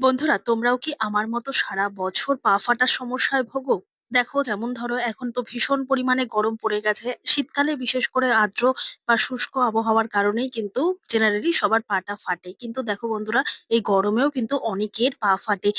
বন্ধুরা, তোমরাও কি আমার মতো সারা বছর পা ফাটার সমস্যায় ভোগো? দেখো, যেমন ধরো, এখন তো ভীষণ পরিমাণে গরম পড়ে গেছে। শীতকালে বিশেষ করে আর্দ্র বা শুষ্ক আবহাওয়ার কারণেই কিন্তু জেনারেলি সবার পাটা ফাটে। কিন্তু দেখো বন্ধুরা, এই গরমেও কিন্তু অনেকের পা ফাটে।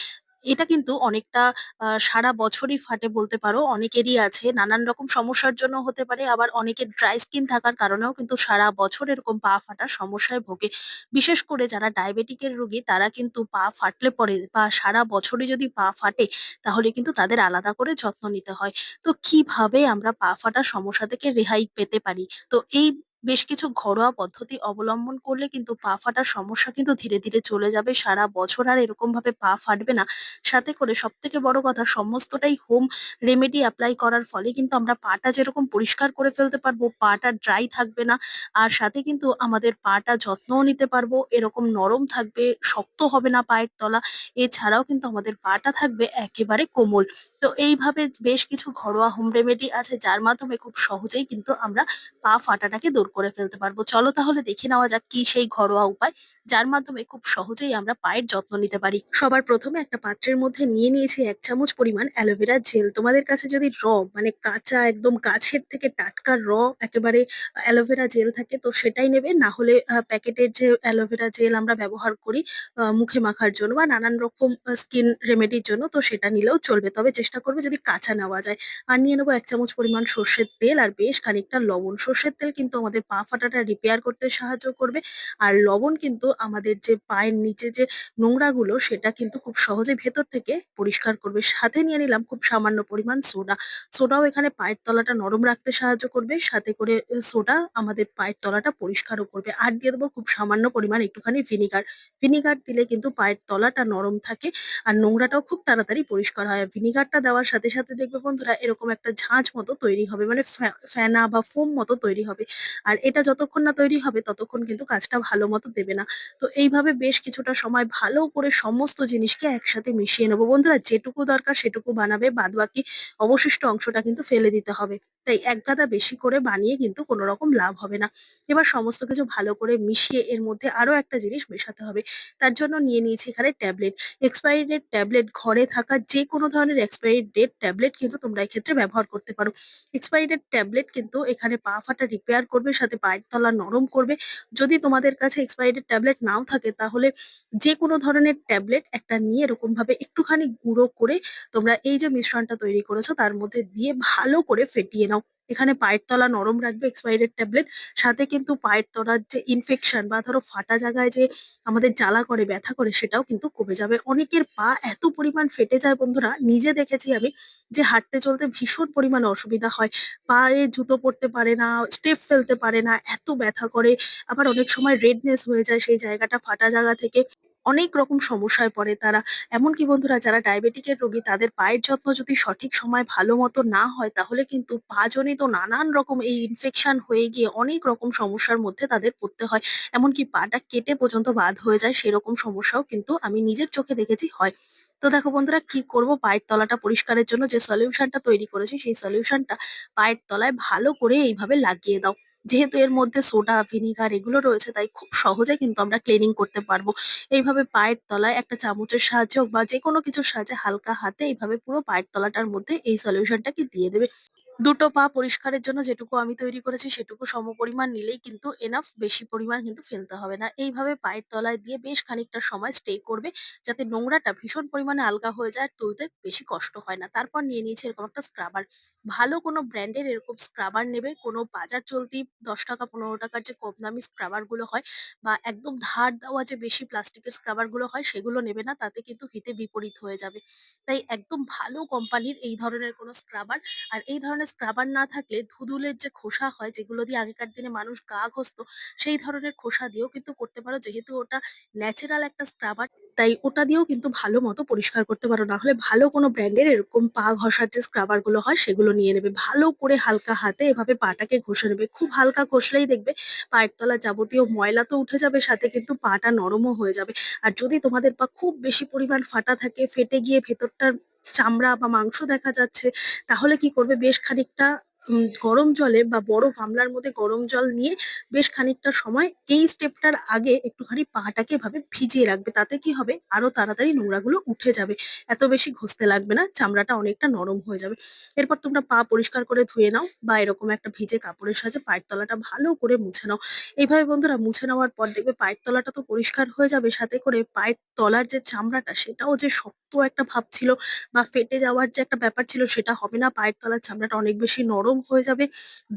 এটা কিন্তু অনেকটা, আ সারা বছরই ফাটে বলতে পারো। অনেকেরই আছে, নানান রকম সমস্যার জন্য হতে পারে। আবার অনেকের ড্রাই স্কিন থাকার কারণেও কিন্তু সারা বছর এরকম পা ফাটার সমস্যায় ভোগে। বিশেষ করে যারা ডায়াবেটিকের রোগী, তারা কিন্তু পা ফাটলে পরে, বা সারা বছরই যদি পা ফাটে, তাহলে কিন্তু তাদের আলাদা করে যত্ন নিতে হয়। তো কীভাবে আমরা পা ফাটার সমস্যা থেকে রেহাই পেতে পারি? তো এই বেশ কিছু ঘরোয়া পদ্ধতি অবলম্বন করলে কিন্তু পা ফাটার সমস্যা কিন্তু ধীরে, ধীরে চলে যাবে। সারা বছর আর এরকমভাবে পা ফাটবে না। সাথে করে সবথেকে বড় কথা সমস্তটাই হোম রেমেডি এপ্লাই করার ফলে কিন্তু আমরা পাটা যেরকম পরিষ্কার করে ফেলতে পারব, পাটা ড্রাই থাকবে না। আর সাথে কিন্তু আমাদের পাটা যত্নও নিতে পারব। এরকম নরম থাকবে, শক্ত হবে না পায়ের তলা। এছাড়াও কিন্তু আমাদের পাটা থাকবে একেবারে কোমল। তো এইভাবে বেশ কিছু ঘরোয়া হোম রেমেডি আছে যার মাধ্যমে খুব সহজেই কিন্তু আমরা পা ফাটাটাকে দূর করে ফেলতে পারব। চলো তাহলে দেখে নেওয়া যাক কি সেই ঘরোয়া উপায়, যার মাধ্যমে খুব সহজেই আমরা পায়ের যত্ন নিতে পারি। সবার প্রথমে একটা পাত্রের মধ্যে নিয়ে নিয়েছি এক চামচ পরিমাণ অ্যালোভেরা জেল। তোমাদের কাছে যদি র মানে কাঁচা, একদম গাছের থেকে টাটকা র একেবারে অ্যালোভেরা জেল থাকে, তো সেটাই নেবে। না হলে প্যাকেটের যে অ্যালোভেরা জেল আমরা ব্যবহার করি মুখে মাখার জন্য বা নানান রকম স্কিন রেমেডির জন্য, তো সেটা নিলেও চলবে। তবে চেষ্টা করবে যদি কাঁচা নেওয়া যায়। আর নিয়ে নেব এক চামচ পরিমাণ সর্ষের তেল আর বেশ খানিকটা লবণ। সর্ষের তেল কিন্তু আমাদের পা ফাটাটা রিপেয়ার করতে সাহায্য করবে। আর লবণ কিন্তু আমাদের যে পায়ের নিচে যে নোংরাগুলো সেটা কিন্তু খুব সহজে ভেতর থেকে পরিষ্কার করবে। সাথে নিয়ে নিলাম খুব সামান্য পরিমাণ সোডা। সোডাও এখানে পায়ের তলাটা নরম রাখতে সাহায্য করবে। সাথে করে সোডা আমাদের পায়ের তলাটা পরিষ্কারও করবে। আর দিয়ে দেবো খুব সামান্য পরিমাণ একটুখানি ভিনিগার। ভিনিগার দিলে কিন্তু পায়ের তলাটা নরম থাকে আর নোংরাটাও খুব তাড়াতাড়ি পরিষ্কার হয়। ভিনিগারটা দেওয়ার সাথে, সাথে দেখবে বন্ধুরা এরকম একটা ঝাঁঝ মতো তৈরি হবে। মানে ফেনা বা ফোম মতো তৈরি হবে। আর এটা যতক্ষণ না তৈরি হবে, ততক্ষণ কিন্তু কাজটা ভালো মতো দেবে না। তো এইভাবে বেশ কিছুটা সময় ভালো করে সমস্ত জিনিসকে একসাথে মিশিয়ে নেব। বন্ধুরা, যেটুকু দরকার সেটুকু বানাবে। বাদবাকি অবশিষ্ট অংশটা কিন্তু ফেলে দিতে হবে। তাই এক গাদা বেশি করে বানিয়ে কিন্তু কোনো রকম লাভ হবে না। এবার সমস্ত কিছু ভালো করে মিশিয়ে এর মধ্যে আরও একটা জিনিস মেশাতে হবে। তার জন্য নিয়ে নিয়েছি এখানে ট্যাবলেট। এক্সপায়ারি ডেট ট্যাবলেট ঘরে থাকা যেকোনো ধরনের এক্সপায়ারি ডেট ট্যাবলেট কিন্তু তোমরা এক্ষেত্রে ব্যবহার করতে পারো। এক্সপায়ারি ডেট ট্যাবলেট কিন্তু এখানে পা ফাটা রিপেয়ার করবে, সাথে পায়ের তলা নরম করবে। যদি তোমাদের কাছে এক্সপায়ারি ডেট ট্যাবলেট নাও থাকে তাহলে যেকোনো ধরনের ট্যাবলেট একটা নিয়ে এরকমভাবে একটুখানি গুঁড়ো করে তোমরা এই যে মিশ্রণটা তৈরি করেছ তার মধ্যে দিয়ে ভালো করে ফেটিয়ে নাও। এখানে পায়ের তলা নরম রাখবে এক্সপায়ারি ডেট ট্যাবলেট। সাথে কিন্তু পায়ের তলার যে ইনফেকশন বা ধরো ফাটা জায়গায় যে আমাদের জ্বালা করে, ব্যথা করে সেটাও কিন্তু কমে যাবে। অনেকের পা এত পরিমাণ ফেটে যায় বন্ধুরা নিজে দেখেছি আমি যে হাঁটতে চলতে ভীষণ পরিমাণে অসুবিধা হয়। পায়ে জুতো পরতে পারে না, স্টেপ ফেলতে পারে না, এত ব্যথা করে। আবার অনেক সময় রেডনেস হয়ে যায় সেই জায়গাটা ফাটা জায়গা থেকে। অনেক রকম সমস্যায় পড়ে তারা। এমনকি বন্ধুরা যারা ডায়াবেটিকের রোগী, তাদের পায়ের যত্ন যদি সঠিক সময় ভালো মতো না হয়, তাহলে কিন্তু পা-জনিত নানান রকম এই ইনফেকশন হয়ে গিয়ে অনেক রকম সমস্যার মধ্যে তাদের পড়তে হয়। এমনকি পাটা কেটে পর্যন্ত বাদ হয়ে যায়, সেরকম সমস্যাও কিন্তু আমি নিজের চোখে দেখেছি হয়। তো দেখো বন্ধুরা, কি করব পায়ের তলাটা পরিষ্কারের জন্য যে সলিউশনটা তৈরি করেছি, সেই সলিউশনটা পায়ের তলায় ভালো করে এইভাবে লাগিয়ে দাও। যেহেতু এর মধ্যে সোডা, ভিনিগার এগুলো রয়েছে তাই খুব সহজে কিন্তু আমরা ক্লিনিং করতে পারব। এইভাবে পায়ের তলায় একটা চামচের সাহায্যে হোক বা যেকোনো কিছুর সাহায্যে হালকা হাতে এইভাবে পুরো পায়ের তলাটার মধ্যে এই সলিউশনটাকে দিয়ে দেবে। দুটো পা পরিষ্কারের জন্য যেটুকু আমি তৈরি করেছি, সেটুকু সমপরিমাণ নিলেই কিন্তু এনাফ বেশি পরিমাণ কিন্তু ফেলতে হবে না। এইভাবে পায়ের তলায় দিয়ে বেশ খানিকটা সময় স্টে করবে, যাতে নোংরাটা ভীষণ পরিমাণে আলগা হয়ে যায় তুলতে বেশি কষ্ট হয় না। তারপর নিয়ে নিয়েছি এরকম একটা স্ক্রাবার। ভালো কোনো ব্র্যান্ডের এরকম স্ক্রাবার নেবে। কোনো বাজার চলতি দশ টাকা, পনেরো টাকার যে কম দামি স্ক্রাবারগুলো হয় বা একদম ধার দেওয়া যে বেশি প্লাস্টিকের স্ক্রাবারগুলো হয়, সেগুলো নেবে না। তাতে কিন্তু হিতে বিপরীত হয়ে যাবে। তাই একদম ভালো কোম্পানির এই ধরনের কোনো স্ক্রাবার আর এই ধরনের স্ক্রাবার না থাকলে ধুদুলের যে খোসা হয় যেগুলো দিয়ে আগেকার দিনে মানুষ গা ঘষতো সেই ধরনের খোসা দিয়েও কিন্তু করতে পারো যেহেতু ওটা ন্যাচারাল একটা স্ক্রাবার তাই ওটা দিয়েও কিন্তু ভালো মতো পরিষ্কার করতে পারো। না হলে ভালো কোনো ব্র্যান্ডের এরকম পা ঘষার যে স্ক্রাবারগুলো হয় সেগুলো নিয়ে নেবে। ভালো করে হালকা হাতে এভাবে পাটাকে ঘষে নেবে। খুব হালকা ঘষলেই দেখবে পায়ের তলার যাবতীয় ময়লা তো উঠে যাবে সাথে কিন্তু পাটা নরমও হয়ে যাবে। আর যদি তোমাদের পা খুব বেশি পরিমাণ ফাটা থাকে, ফেটে গিয়ে ভেতরটার চামড়া বা মাংস দেখা যাচ্ছে তাহলে কি করবে? বেশ খানিকটা উম গরম জলে বা বড় গামলার মধ্যে গরম জল নিয়ে বেশ খানিকটা সময় এই স্টেপটার আগে একটুখানি পাটাকে এভাবে ভিজিয়ে রাখবে। তাতে কি হবে আরও তাড়াতাড়ি নোংরাগুলো উঠে যাবে। এত বেশি ঘষতে লাগবে না, চামড়াটা অনেকটা নরম হয়ে যাবে। এরপর তোমরা পা পরিষ্কার করে ধুয়ে নাও বা এরকম একটা ভিজে কাপড়ের সাহায্যে পায়ের তলাটা ভালো করে মুছে নাও। এইভাবে বন্ধুরা মুছে নেওয়ার পর দেখবে পায়ের তলাটা তো পরিষ্কার হয়ে যাবে, সাথে করে পায়ের তলার যে চামড়াটা সেটাও যে শক্ত একটা ভাব ছিল বা ফেটে যাওয়ার যে একটা ব্যাপার ছিল সেটা হবে না। পায়ের তলার চামড়াটা অনেক বেশি নরম হয়ে যাবে,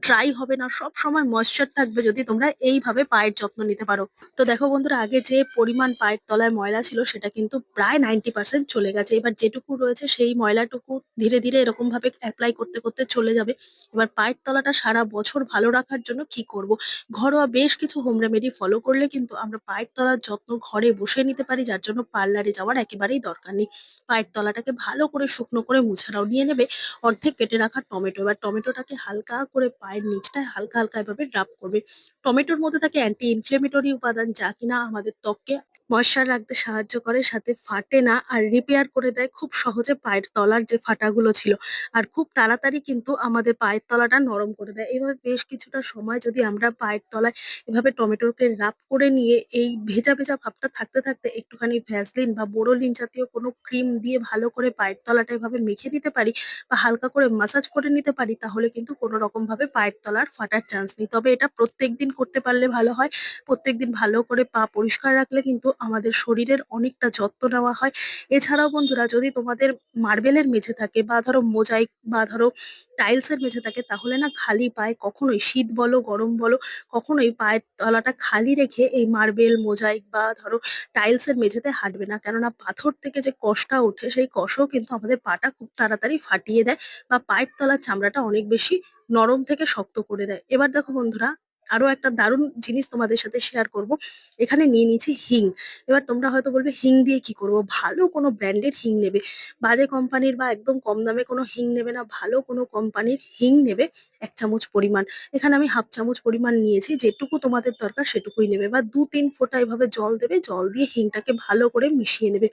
ড্রাই হবে না, সবসময় ময়েশ্চার থাকবে যদি তোমরা এইভাবে পায়ের যত্ন নিতে পারো। তো দেখো বন্ধুরা আগে যে পরিমাণ পায়ের তলায় ময়লা ছিল সেটা কিন্তু প্রায় 90% চলে গেছে। এবার যেটুকু রয়েছে সেই ময়লাটুকু ধীরে, ধীরে এরকম ভাবে এপ্লাই করতে, করতে চলে যাবে। এবার পায়ের তলাটা সারা বছর ভালো রাখার জন্য কি করব? ঘরোয়া বেশ কিছু হোম রেমেডি ফলো করলে কিন্তু আমরা পায়ের তলার যত্ন ঘরে বসে নিতে পারি যার জন্য পার্লারে যাওয়ার একেবারেই দরকার নেই। পায়ের তলাটাকে ভালো করে শুকনো করে মুছে নাও। নিয়ে নেবে অর্ধেক কেটে রাখা টমেটো। এবার টমেটোটাকে হালকা করে পায়ের নিচটায় হালকা, হালকা এভাবে রাব করবে। টমেটোর মধ্যে থাকে অ্যান্টি ইনফ্লেমেটরি উপাদান যা কিনা আমাদের ত্বককে ময়েশ্চার রাখতে সাহায্য করে, সাথে ফাটে না আর রিপেয়ার করে দেয় খুব সহজে পায়ের তলার যে ফাটাগুলো ছিল। আর খুব তাড়াতাড়ি কিন্তু আমাদের পায়ের তলাটা নরম করে দেয়। এভাবে বেশ কিছুটা সময় যদি আমরা পায়ের তলায় এভাবে টমেটোকে রাব করে নিয়ে এই ভেজা, ভেজা ভাবটা থাকতে, থাকতে একটুখানি ভ্যাসলিন বা বোরোলিন জাতীয় কোনো ক্রিম দিয়ে ভালো করে পায়ের তলাটা এভাবে মেখে নিতে পারি বা হালকা করে মাসাজ করে নিতে পারি তাহলে কিন্তু কোনো রকম ভাবে পায়ের তলার ফাটার চান্স নেই। তবে এটা প্রত্যেকদিন করতে পারলে ভালো হয়। প্রত্যেকদিন ভালো করে পা পরিষ্কার রাখলে কিন্তু আমাদের শরীরের অনেকটা যত্ন নেওয়া হয়। এছাড়াও বন্ধুরা যদি তোমাদের মার্বেলের মেঝে থাকে বা ধরো মোজাইক বা ধরো টাইলসের মেঝে থাকে তাহলে না খালি পায়ে কখনোই শীত বলো গরম বলো কখনোই পায়ের তলাটা খালি রেখে এই মার্বেল, মোজাইক বা ধরো টাইলসের মেঝেতে হাঁটবে না। কেননা পাথর থেকে যে কষটা ওঠে সেই কষও কিন্তু আমাদের পাটা খুব তাড়াতাড়ি ফাটিয়ে দেয় বা পায়ের তলার চামড়াটা অনেক বেশি নরম থেকে শক্ত করে দেয়। এবার দেখো বন্ধুরা আরও একটা দারুণ জিনিস তোমাদের সাথে শেয়ার করব। এখানে নিয়ে নিয়েছি হিং। এবার তোমরা হয়তো বলবে, হিং দিয়ে কি করব? ভালো কোনো ব্র্যান্ডের হিং নেবে। বাজে কোম্পানির বা একদম কম দামে কোনো হিং নেবে না। ভালো কোনো কোম্পানির হিং নেবে এক চামচ পরিমাণ। এখানে আমি হাফ চামচ পরিমাণ নিয়েছি। যেটুকু তোমাদের দরকার সেটুকুই নেবে বা ২-৩ ফোঁটা এভাবে জল দেবে। জল দিয়ে হিংটাকে ভালো করে মিশিয়ে নেবে।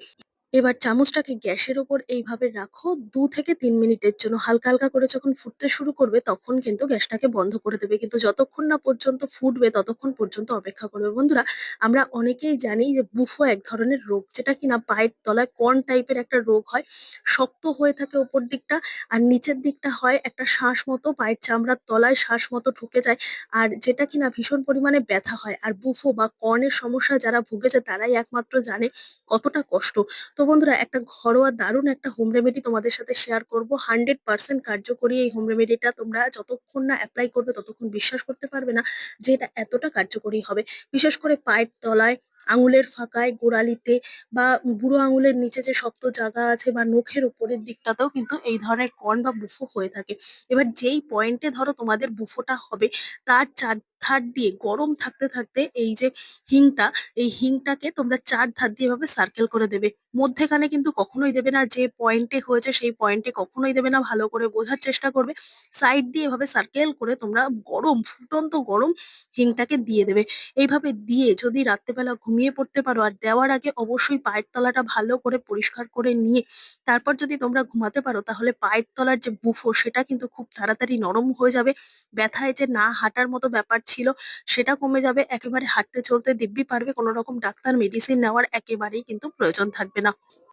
এবার চামচটাকে গ্যাসের ওপর এইভাবে রাখো দু থেকে ৩ মিনিটের জন্য। হালকা, হালকা করে যখন ফুটতে শুরু করবে তখন কিন্তু গ্যাসটাকে বন্ধ করে দেবে। কিন্তু যতক্ষণ না পর্যন্ত ফুটবে ততক্ষণ পর্যন্ত অপেক্ষা করবে। বন্ধুরা আমরা অনেকেই জানি যে বুফো এক ধরনের রোগ যেটা কিনা পায়ের তলায় কর্ন টাইপের একটা রোগ হয়। শক্ত হয়ে থাকে ওপর দিকটা আর নিচের দিকটা হয় একটা শাঁস মতো পায়ের চামড়ার তলায় শাঁস মতো ঢুকে যায়। আর যেটা কিনা ভীষণ পরিমাণে ব্যথা হয়। আর বুফো বা কর্নের সমস্যা যারা ভুগেছে তারাই একমাত্র জানে কতটা কষ্ট। তো বন্ধুরা একটা ঘরোয়া দারুণ একটা হোম রেমেডি তোমাদের সাথে শেয়ার করব। 100% কার্যকরী এই হোম রেমেডিটা তোমরা যতক্ষণ না অ্যাপ্লাই করবে ততক্ষণ বিশ্বাস করতে পারবে না যে এটা এতটা কার্যকরী হবে। বিশেষ করে পায়ের তলায়, আঙুলের ফাঁকায়, গোড়ালিতে বা বুড়ো আঙুলের নিচে যে শক্ত জায়গা আছে বা নখের উপরের দিকটাতেও কিন্তু এই ধরনের কর্ন বা বুফো হয়ে থাকে। এবার যেই পয়েন্টে ধরো তোমাদের বুফোটা হবে তার চার ধার দিয়ে গরম থাকতে, থাকতে এই যে হিংটা, এই হিংটাকে তোমরা ৪ ধার দিয়ে এভাবে সার্কেল করে দেবে। মধ্যেখানে কিন্তু কখনোই দেবে না। যে পয়েন্টে হয়েছে সেই পয়েন্টে কখনোই দেবে না। ভালো করে বোঝার চেষ্টা করবে। সাইড দিয়ে এভাবে সার্কেল করে তোমরা গরম, ফুটন্ত গরম হিংটাকে দিয়ে দেবে। এইভাবে দিয়ে যদি রাত্রেবেলা ঘুমিয়ে পড়তে পারো আর দেওয়ার আগে অবশ্যই পায়ের তলাটা ভালো করে পরিষ্কার করে নিয়ে তারপর যদি তোমরা ঘুমাতে পারো তাহলে পায়ের তলার যে বুফো সেটা কিন্তু খুব তাড়াতাড়ি নরম হয়ে যাবে। ব্যথায় যে না হাঁটার মতো ব্যাপার ছিল সেটা কমে যাবে। একেবারে হাঁটতে চলতে দিব্যি পারবে। কোনো রকম ডাক্তার মেডিসিন নেওয়ার একেবারেই কিন্তু প্রয়োজন থাকবে না।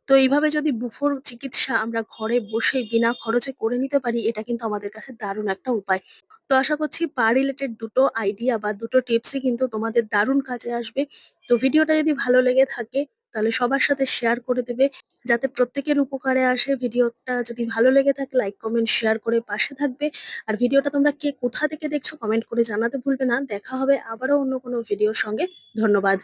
তো এইভাবে যদি বুফোর চিকিৎসা আমরা ঘরে বসে বিনা খরচে করে নিতে পারি এটা কিন্তু আমাদের কাছে দারুণ একটা উপায়। তো আশা করছি পা রিলেটেড দুটো আইডিয়া বা দুটো টিপসই কিন্তু তোমাদের দারুণ কাজে আসবে। তো ভিডিওটা যদি ভালো লেগে থাকে তাহলে সবার সাথে শেয়ার করে দেবে যাতে প্রত্যেকের উপকারে আসে। ভিডিওটা যদি ভালো লেগে থাকে লাইক, কমেন্ট, শেয়ার করে পাশে থাকবে। আর ভিডিওটা তোমরা কে কোথা থেকে দেখছ কমেন্ট করে জানাতে ভুলবে না। দেখা হবে আবারও অন্য কোনো ভিডিওর সঙ্গে। ধন্যবাদ।